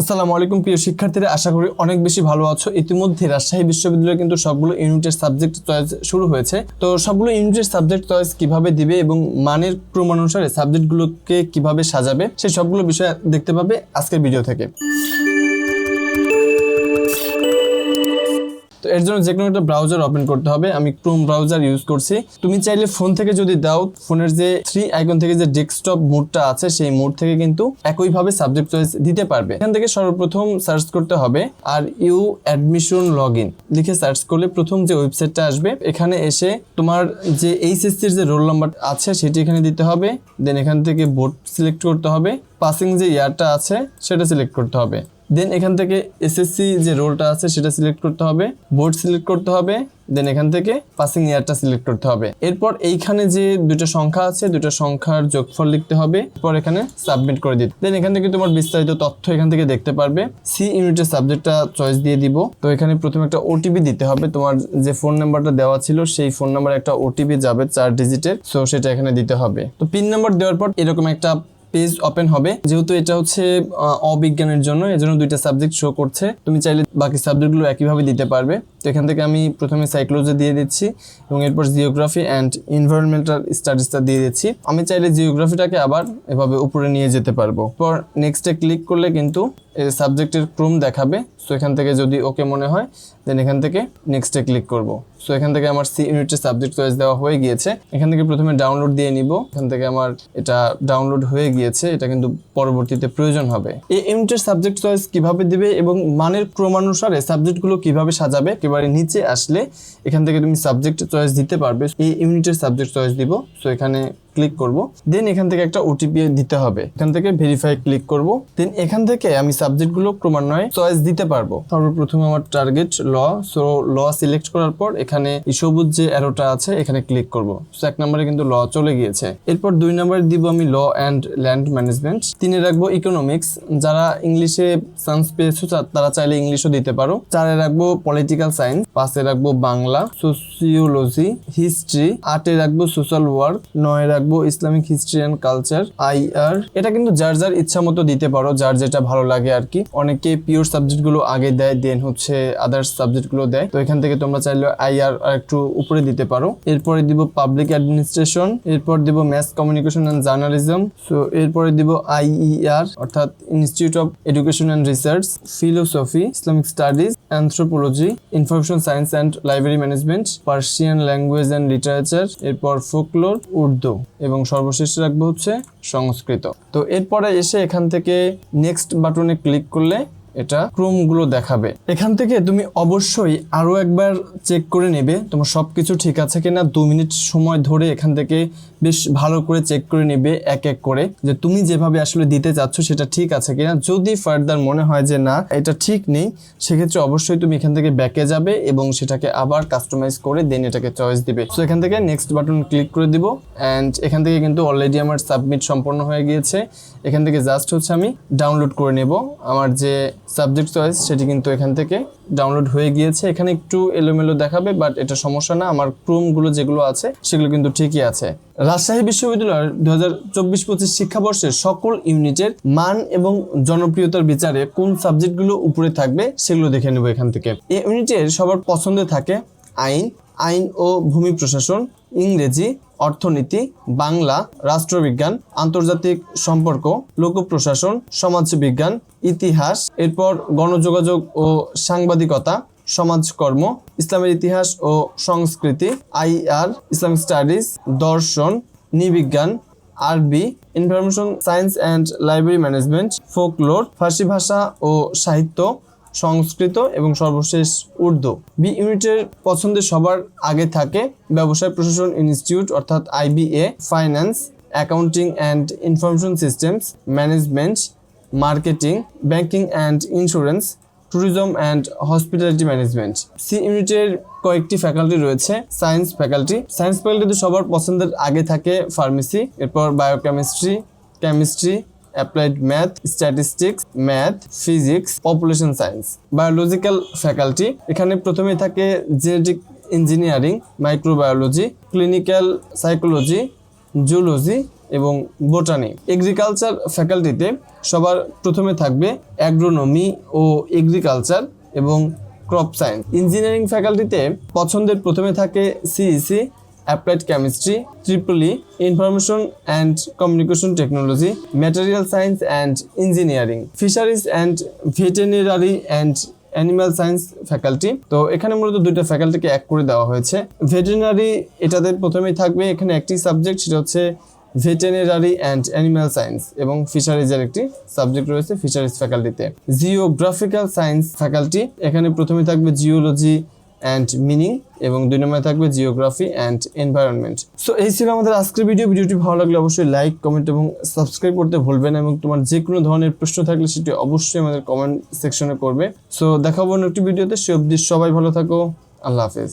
আসসালামু আলাইকুম, প্রিয় শিক্ষার্থীরা। আশা করি অনেক বেশি ভালো আছো। ইতিমধ্যে রাজশাহী বিশ্ববিদ্যালয়ে কিন্তু সবগুলো ইউনিটের সাবজেক্ট চয়েস শুরু হয়েছে। তো সবগুলো ইউনিটের সাবজেক্ট চয়েস কীভাবে দিবে এবং মানের ক্রমানুসারে সাবজেক্টগুলোকে কীভাবে সাজাবে সেই সবগুলো বিষয় দেখতে পাবে আজকের ভিডিও থেকে। তো এর জন্য যে কোনো একটা ব্রাউজার ওপেন করতে হবে। আমি ক্রোম ব্রাউজার ইউজ করছি। তুমি চাইলে ফোন থেকে যদি দাও ফোনের যে থ্রি আইকন থেকে যে ডেস্কটপ মোডটা আছে, সেই মোড থেকে কিন্তু একইভাবে সাবজেক্ট চয়েস দিতে পারবে। এখান থেকে সর্বপ্রথম সার্চ করতে হবে। আর ইউ অ্যাডমিশন লগ ইন লিখে সার্চ করলে প্রথম যে ওয়েবসাইটটা আসবে, এখানে এসে তোমার যে এইচএসসির যে রোল নাম্বার আছে, সেটি এখানে দিতে হবে। দেন এখান থেকে বোর্ড সিলেক্ট করতে হবে। পাসিং যে ইয়ারটা আছে, সেটা সিলেক্ট করতে হবে। দেন এখান থেকে এসএসসি যে রোলটা আছে সেটা সিলেক্ট করতে হবে বোর্ড সিলেক্ট করতে হবে দেন এখান থেকে পাসিং ইয়ারটা সিলেক্ট করতে হবে। এরপর এইখানে যে দুটো সংখ্যা আছে দুটো সংখ্যার যোগফল লিখতে হবে, এরপর এখানে সাবমিট করে দিতে। দেন এখান থেকে তোমার বিস্তারিত তথ্য এখান থেকে দেখতে পারবে। সি ইউনিটের সাবজেক্টটা চয়েস দিয়ে দিব। তো এখানে প্রথমে একটা ওটিপি দিতে হবে। তোমার যে ফোন নাম্বারটা দেওয়া ছিল, সেই ফোন নাম্বারে একটা ওটিপি যাবে চার ডিজিটের সো সেটা এখানে দিতে হবে। তো পিন নাম্বার দেওয়ার পর এরকম একটা পেজ ওপেন হবে। যেহেতু এটা হচ্ছে অবিজ্ঞানের জন্য, এজন্য দুইটা সাবজেক্ট শো করছে। তুমি চাইলে বাকি সাবজেক্টগুলো একইভাবে দিতে পারবে। তো এখান থেকে আমি প্রথমে সাইক্লোজি দিয়ে দিচ্ছি এবং এরপর জিওগ্রাফি অ্যান্ড এনভায়রনমেন্টাল স্টাডিজটা দিয়ে দিচ্ছি। আমি চাইলে জিওগ্রাফিটাকে আবার এভাবে উপরে নিয়ে যেতে পারব। পর নেক্সটে ক্লিক করলে কিন্তু সাবজেক্টের ক্রম দেখাবে। সো এখান থেকে যদি ওকে মনে হয় দেন এখান থেকে নেক্সটে ক্লিক করব। সো এখান থেকে আমার সি ইউনিটের সাবজেক্ট চয়েস দেওয়া হয়ে গিয়েছে। এখান থেকে প্রথমে ডাউনলোড দিয়ে নিব। এখান থেকে আমার এটা ডাউনলোড হয়ে গিয়েছে। এটা কিন্তু পরবর্তীতে প্রয়োজন হবে। এই ইউনিটের সাবজেক্ট চয়েস কীভাবে দিবে এবং মানের ক্রমানুসারে সাবজেক্টগুলো কীভাবে সাজাবে একেবারে নিচে আসলে এখান থেকে তুমি সাবজেক্ট চয়েস দিতে পারবে। এই ইউনিটের সাবজেক্ট চয়েস দিব। সো এখানে ক্লিক করব দেন এখান থেকে একটা ওটিপি দিতে হবে। এখান থেকে ভেরিফাই ক্লিক করব দেন এখান থেকে আমি সাবজেক্টগুলো ক্রমান্বয়ে চয়েস দিতে পারব। সর্বপ্রথম আমার target law so law select করার পর এখানে সবুজ যে অ্যারোটা আছে, এখানে ক্লিক করব। সো এক নম্বরে কিন্তু ল চলে গিয়েছে। এরপর দুই নম্বরে দিব আমি ল অ্যান্ড ল্যান্ড ম্যানেজমেন্ট তিনে রাখব ইকোনমিক্স যারা ইংলিশে সায়েন্স পেয়েছ তারা চাইলে ইংলিশও দিতে পারো। চারে রাখব পলিটিক্যাল সায়েন্স পাঁচে রাখব বাংলা সোসিওলজি হিস্ট্রি আটে রাখব সোশ্যাল ওয়ার্ক নয় Islamic history and culture, I R. এটা কিন্তু যার যার ইচ্ছা মতো দিতে পারো, যার যেটা ভালো লাগে আর কি। অনেকে পিওর সাবজেক্টগুলো আগে দেয় দেন হচ্ছে আদার্স সাবজেক্টগুলো দেয়। তো এখান থেকে তোমরা চাইলে আই আর একটু উপরে দিতে পারো। এরপরে দিব পাবলিক অ্যাডমিনিস্ট্রেশন এরপর দিব mass communication and journalism so এরপরে দিব আইইআর অর্থাৎ institute of education and research philosophy Islamic studies anthropology information science and library management Persian language and literature এরপর ফোকলোর উর্দু এবং সর্বশেষ রাখব হচ্ছে সংস্কৃত। তো এরপরে এসে এখান থেকে নেক্সট বাটনে ক্লিক করলে এটা ক্রমগুলো দেখাবে। এখান থেকে তুমি অবশ্যই আরও একবার চেক করে নেবে, তোমার সবকিছু ঠিক আছে কিনা। দু মিনিট সময় ধরে এখান থেকে বেশ ভালো করে চেক করে নেবে, এক এক করে, যে তুমি যেভাবে আসলে দিতে চাচ্ছ সেটা ঠিক আছে কিনা। যদি ফার্দার মনে হয় যে না, এটা ঠিক নেই, সেক্ষেত্রে অবশ্যই তুমি এখান থেকে ব্যাকে যাবে এবং সেটাকে আবার কাস্টমাইজ করে দেন এটাকে চয়েস দিবে। সো এখান থেকে নেক্সট বাটন ক্লিক করে দিব অ্যান্ড এখান থেকে কিন্তু অলরেডি আমার সাবমিট সম্পন্ন হয়ে গিয়েছে। এখান থেকে জাস্ট হচ্ছে আমি ডাউনলোড করে নেব। আমার যে সাবজেক্ট চয়েস সেটি কিন্তু এখান থেকে ডাউনলোড হয়ে গিয়েছে। এখানে একটু এলোমেলো দেখাবে বাট এটা সমস্যা না। আমার ক্রোমগুলো যেগুলো আছে, সেগুলো কিন্তু ঠিকই আছে। রাজশাহী বিশ্ববিদ্যালয়ের দু হাজার চব্বিশ পঁচিশ শিক্ষাবর্ষের সকল ইউনিটের মান এবং জনপ্রিয়তার বিচারে কোন সাবজেক্টগুলো উপরে থাকবে, সেগুলো দেখে নেব এখান থেকে। এ ইউনিটের সবার পছন্দে থাকে আইন আইন ও ভূমি প্রশাসন, ইংরেজি অর্থনীতি, বাংলা, রাষ্ট্রবিজ্ঞান, আন্তর্জাতিক সম্পর্ক লোক প্রশাসন সমাজবিজ্ঞান, ইতিহাস, এরপর গণযোগাযোগ ও সাংবাদিকতা, সমাজকর্ম, ইসলামের ইতিহাস ও সংস্কৃতি, আইআর, ইসলামিক স্টাডিজ, দর্শন, নিবিজ্ঞান, আরবি, information science and library management, folklore, ফার্সি ভাষা ও সাহিত্য সংস্কৃত এবং সর্বশেষ উর্দু। বি ইউনিটের পছন্দের সবার আগে থাকে ব্যবসায় প্রশাসন ইনস্টিটিউট, অর্থাৎ IBA finance, accounting and information systems, management, marketing, banking and insurance, tourism and hospitality management. C ইউনিটের কয়েকটি ফ্যাকাল্টি রয়েছে, সায়েন্স ফ্যাকাল্টি। সায়েন্স ফ্যাকাল্টিতে সবার পছন্দের আগে থাকে ফার্মেসি, এরপর biochemistry, chemistry applied math statistics math physics population science biological faculty এখানে প্রথমে থাকে genetic engineering microbiology clinical psychology zoology এবং বোটানি এগ্রিকালচার ফ্যাকাল্টিতে সবার প্রথমে থাকবে অ্যাগ্রোনমি ও এগ্রিকালচার এবং ক্রপ সায়েন্স ইঞ্জিনিয়ারিং ফ্যাকাল্টিতে পছন্দের প্রথমে থাকে CEC applied chemistry triple E information and communication technology material science and engineering fisheries and veterinary and animal science faculty তো এখানে মূলত দুইটা ফ্যাকাল্টিকে এক করে দেওয়া হয়েছে। ভেটেরিনারি এটাতে প্রথমেই থাকবে এখানে একটি সাবজেক্ট সেটা হচ্ছে ভেটেরিনারি অ্যান্ড অ্যানিম্যাল সায়েন্স এবং ফিশারিজের একটি সাবজেক্ট রয়েছে ফিশারিজ ফ্যাকাল্টিতে জিওগ্রাফিক্যাল সায়েন্স ফ্যাকাল্টি এখানে প্রথমে থাকবে জিওলজি অ্যান্ড মিনিং এবং দুই নম্বরে থাকবে জিওগ্রাফি অ্যান্ড এনভায়রনমেন্ট সো এই ছিল আমাদের আজকের ভিডিও ভিডিওটি ভালো লাগলে অবশ্যই লাইক কমেন্ট এবং সাবস্ক্রাইব করতে ভুলবেন এবং তোমার যে কোনো ধরনের প্রশ্ন থাকলে সেটি অবশ্যই আমাদের কমেন্ট সেকশনে করবে। সো দেখাবো অন্য একটি ভিডিওতে সে অবধি সবাই ভালো থাকো। আল্লাহ হাফেজ।